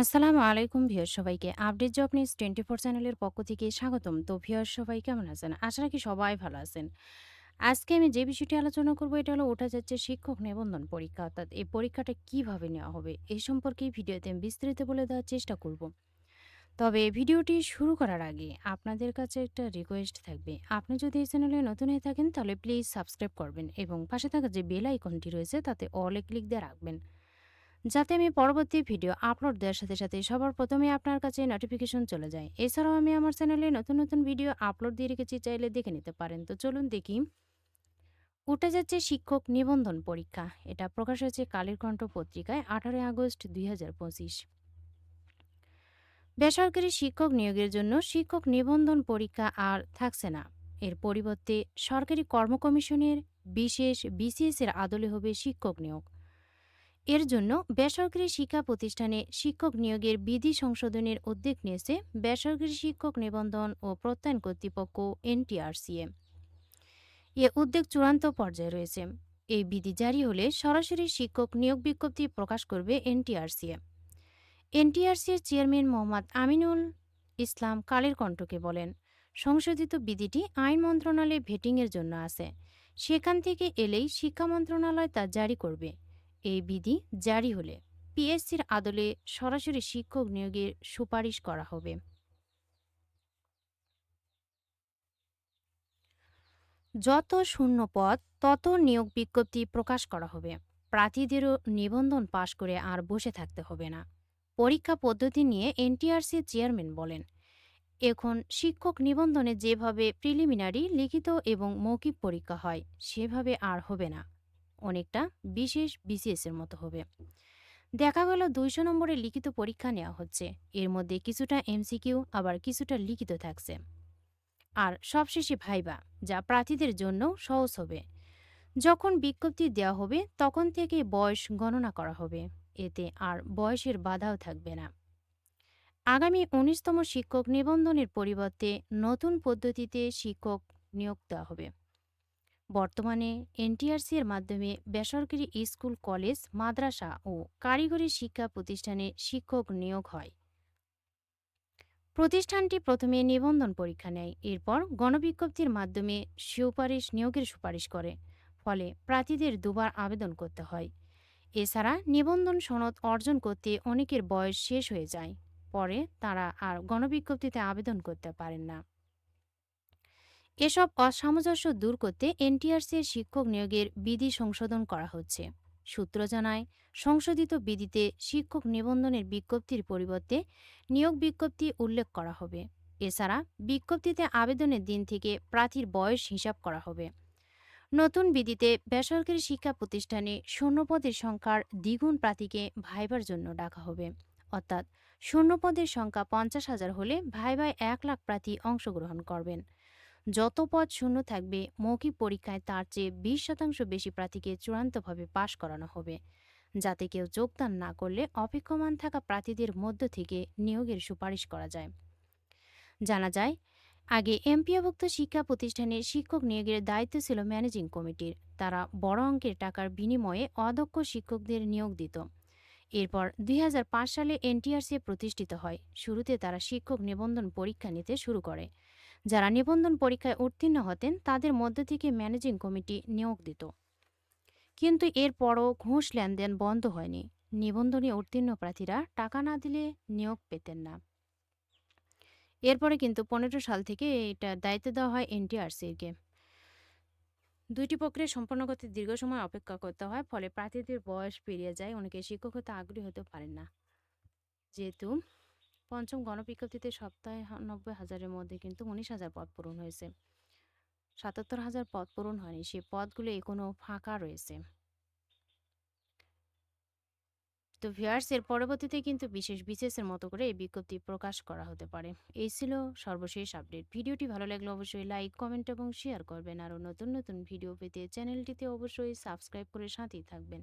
আসসালামু আলাইকুম ভিউয়ার সবাইকে। Update job news twenty four চ্যানেলের পক্ষ থেকে স্বাগতম। তো ভিউয়ার সবাই কেমন আছেন? আশা রাখি সবাই ভালো আছেন। আজকে আমি যে বিষয়টি আলোচনা করব, এটা হলো ওঠা যাচ্ছে শিক্ষক নিবন্ধন পরীক্ষা। অর্থাৎ এই পরীক্ষাটা কীভাবে নেওয়া হবে এই সম্পর্কে ভিডিওতে আমি বিস্তারিত বলে দেওয়ার চেষ্টা করব। তবে ভিডিওটি শুরু করার আগে আপনাদের কাছে একটা রিকোয়েস্ট থাকবে। আপনি যদি এই চ্যানেলে নতুন হয়ে থাকেন, তাহলে প্লিজ সাবস্ক্রাইব করবেন এবং পাশে থাকা যে বেল আইকনটি রয়েছে, তাতে অলে ক্লিক দিয়ে রাখবেন। যাতে আমি পরবর্তী ভিডিও আপলোড দেওয়ার সাথে সাথে সবার প্রথমে আপনার কাছে নোটিফিকেশন চলে যায়। এছাড়াও আমি আমার চ্যানেলে নতুন নতুন ভিডিও আপলোড দিয়ে রেখেছি, চাইলে দেখে নিতে পারেন। তো চলুন দেখি। উঠে যাচ্ছে শিক্ষক নিবন্ধন পরীক্ষা। এটা প্রকাশ হয়েছে কালের কণ্ঠ পত্রিকায়, আঠারোই আগস্ট দুই হাজার পঁচিশ। বেসরকারি শিক্ষক নিয়োগের জন্য শিক্ষক নিবন্ধন পরীক্ষা আর থাকছে না। এর পরিবর্তে সরকারি কর্ম কমিশনের বিশেষ বিসিএস এর আদলে হবে শিক্ষক নিয়োগ। এর জন্য বেসরকারি শিক্ষা প্রতিষ্ঠানে শিক্ষক নিয়োগের বিধি সংশোধনের উদ্যোগ নিয়েছে বেসরকারি শিক্ষক নিবন্ধন ও প্রত্যয়ন কর্তৃপক্ষ এনটিআরসিএ। এ উদ্যোগ চূড়ান্ত পর্যায়ে রয়েছে। এই বিধি জারি হলে সরাসরি শিক্ষক নিয়োগ বিজ্ঞপ্তি প্রকাশ করবে এনটিআরসিএ। এনটিআরসির চেয়ারম্যান মোহাম্মদ আমিনুল ইসলাম কালের কণ্ঠকে বলেন, সংশোধিত বিধিটি আইন মন্ত্রণালয়ে ভেটিংয়ের জন্য আছে। সেখান থেকে এলেই শিক্ষা মন্ত্রণালয় তা জারি করবে। এই বিধি জারি হলে পিএসসির আদলে সরাসরি শিক্ষক নিয়োগের সুপারিশ করা হবে। যত শূন্য পদ, তত নিয়োগ বিজ্ঞপ্তি প্রকাশ করা হবে। প্রার্থীদেরও নিবন্ধন পাশ করে আর বসে থাকতে হবে না। পরীক্ষা পদ্ধতি নিয়ে এনটিআরসি চেয়ারম্যান বলেন, এখন শিক্ষক নিবন্ধনে যেভাবে প্রিলিমিনারি, লিখিত এবং মৌখিক পরীক্ষা হয়, সেভাবে আর হবে না। অনেকটা বিশেষ বিসিএসের মতো হবে। দেখা গেল দুইশো নম্বরের লিখিত পরীক্ষা নেওয়া হচ্ছে। এর মধ্যে কিছুটা এমসিকিউ আবার কিছুটা লিখিত থাকছে। আর সবশেষে ভাইবা, যা প্রার্থীদের জন্য সহজ হবে। যখন বিজ্ঞপ্তি দেওয়া হবে, তখন থেকে বয়স গণনা করা হবে। এতে আর বয়সের বাধাও থাকবে না। আগামী উনিশতম শিক্ষক নিবন্ধনের পরিবর্তে নতুন পদ্ধতিতে শিক্ষক নিয়োগ দেওয়া হবে। বর্তমানে এনটিআরসি এর মাধ্যমে বেসরকারি স্কুল, কলেজ, মাদ্রাসা ও কারিগরি শিক্ষা প্রতিষ্ঠানে শিক্ষক নিয়োগ হয়। প্রতিষ্ঠানটি প্রথমে নিবন্ধন পরীক্ষা নেয়, এরপর গণবিজ্ঞপ্তির মাধ্যমে সুপারিশ, নিয়োগের সুপারিশ করে, ফলে প্রার্থীদের দুবার আবেদন করতে হয়। এছাড়া নিবন্ধন সনদ অর্জন করতে অনেকের বয়স শেষ হয়ে যায়, পরে তারা আর গণবিজ্ঞপ্তিতে আবেদন করতে পারেন না। এসব অসামঞ্জস্য দূর করতে এনটিআরসি এর শিক্ষক নিয়োগের বিধি সংশোধন করা হচ্ছে। সূত্র জানায়, সংশোধিত বিধিতে শিক্ষক নিবন্ধনের বিজ্ঞপ্তির পরিবর্তে নিয়োগ বিজ্ঞপ্তি উল্লেখ করা হবে। এছাড়া বিজ্ঞপ্তিতে আবেদনের দিন থেকে প্রার্থীর বয়স হিসাব করা হবে। নতুন বিধিতে বেসরকারি শিক্ষা প্রতিষ্ঠানে শূন্যপদের সংখ্যার দ্বিগুণ প্রার্থীকে ভাইবার জন্য ডাকা হবে। অর্থাৎ শূন্যপদের সংখ্যা পঞ্চাশ হাজার হলে ভাইবায় এক লাখ প্রার্থী অংশগ্রহণ করবেন। যত পদ শূন্য থাকবে, মৌখিক পরীক্ষায় তার চেয়ে বিশ শতাংশ বেশি প্রার্থীকে চূড়ান্তভাবে পাশ করানো হবে। যাতে কেউ যোগদান না করলে অপেক্ষমান থাকা প্রার্থীদের মধ্য থেকে নিয়োগের সুপারিশ করা যায়। জানা যায়, আগে এমপিওভুক্ত শিক্ষা প্রতিষ্ঠানে শিক্ষক নিয়োগের দায়িত্ব ছিল ম্যানেজিং কমিটির। তারা বড় অঙ্কের টাকার বিনিময়ে অদক্ষ শিক্ষকদের নিয়োগ দিত। এরপর দুই হাজার পাঁচ সালে এনটিআরসি প্রতিষ্ঠিত হয়। শুরুতে তারা শিক্ষক নিবন্ধন পরীক্ষা নিতে শুরু করে। যারা নিবন্ধন পরীক্ষায় উত্তীর্ণ হতেন, তাদের মধ্য থেকে ম্যানেজিং কমিটি নিয়োগ দিত। কিন্তু এরপরও ঘুষ লেনদেন বন্ধ হয়নি। নিবন্ধনে উত্তীর্ণ প্রার্থীরা টাকা না দিলে নিয়োগ পেতেন না। এরপরে কিন্তু পনেরো সাল থেকে এটা দায়িত্ব দেওয়া হয় এনটিআরসিকে। দুইটি প্রক্রিয়া সম্পন্ন করতে দীর্ঘ সময় অপেক্ষা করতে হয়, ফলে প্রার্থীদের বয়স পেরিয়ে যায়। অনেকে শিক্ষক হতে আগ্রহী হতে পারেন না। যেহেতু পঞ্চম গণবিজ্ঞপ্তিতে সপ্তাহে নব্বই হাজারের মধ্যে কিন্তু উনিশ হাজার পদ পূরণ হয়েছে। সাতাত্তর হাজার পদ পূরণ হয়নি সেই পদগুলো এখনও ফাঁকা রয়েছে। তো ভিউয়ার্স, এর পরবর্তীতে কিন্তু বিশেষ বিশেষের মতো করে এই বিজ্ঞপ্তি প্রকাশ করা হতে পারে। এই ছিল সর্বশেষ আপডেট। ভিডিওটি ভালো লাগলে অবশ্যই লাইক, কমেন্ট এবং শেয়ার করবেন। আরও নতুন নতুন ভিডিও পেতে চ্যানেলটিতে অবশ্যই সাবস্ক্রাইব করে সাথেই থাকবেন।